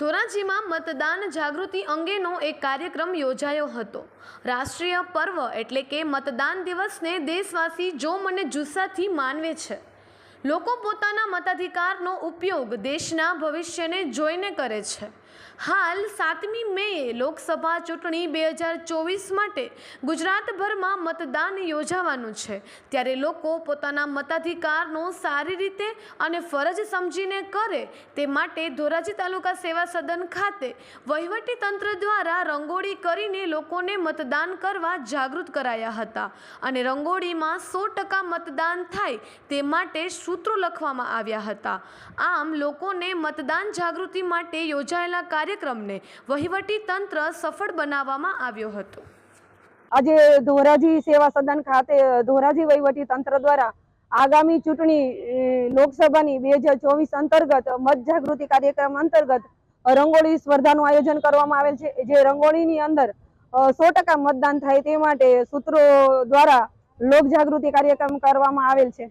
ધોરાજીમાં મતદાન જાગૃતિ અંગેનો એક કાર્યક્રમ યોજાયો હતો. રાષ્ટ્રીય પર્વ એટલે કે મતદાન દિવસને દેશવાસી જોમ અને જુસ્સાથી માનવે છે. લોકો પોતાના મતાધિકારનો ઉપયોગ દેશના ભવિષ્યને જોઈને કરે છે. હાલ સાતમી મેએ લોકસભા ચૂંટણી બે હજાર ચોવીસ માટે ગુજરાતભરમાં મતદાન યોજાવાનું છે. ત્યારે લોકો પોતાના મતાધિકારનો સારી રીતે અને ફરજ સમજીને કરે તે માટે ધોરાજી તાલુકા સેવા સદન ખાતે વહીવટી તંત્ર દ્વારા રંગોળી કરીને લોકોને મતદાન કરવા જાગૃત કરાયા હતા અને રંગોળીમાં સો ટકા મતદાન થાય તે માટે સૂત્રો લખવામાં આવ્યા હતા. આમ લોકોને મતદાન જાગૃતિ માટે યોજાયેલા કાર્યક્રમને વહીવટી તંત્ર સફળ બનાવવામાં આવ્યો હતો. આજે ધોરાજી સેવા સદન ખાતે, ધોરાજી વહીવટી તંત્ર દ્વારા આગામી ચૂંટણી લોકસભાની બે અંતર્ગત મત જાગૃતિ કાર્યક્રમ અંતર્ગત રંગોળી સ્પર્ધાનું આયોજન કરવામાં આવેલ છે. જે રંગોળીની અંદર સો મતદાન થાય તે માટે સૂત્રો દ્વારા લોક જાગૃતિ કાર્યક્રમ કરવામાં આવેલ છે.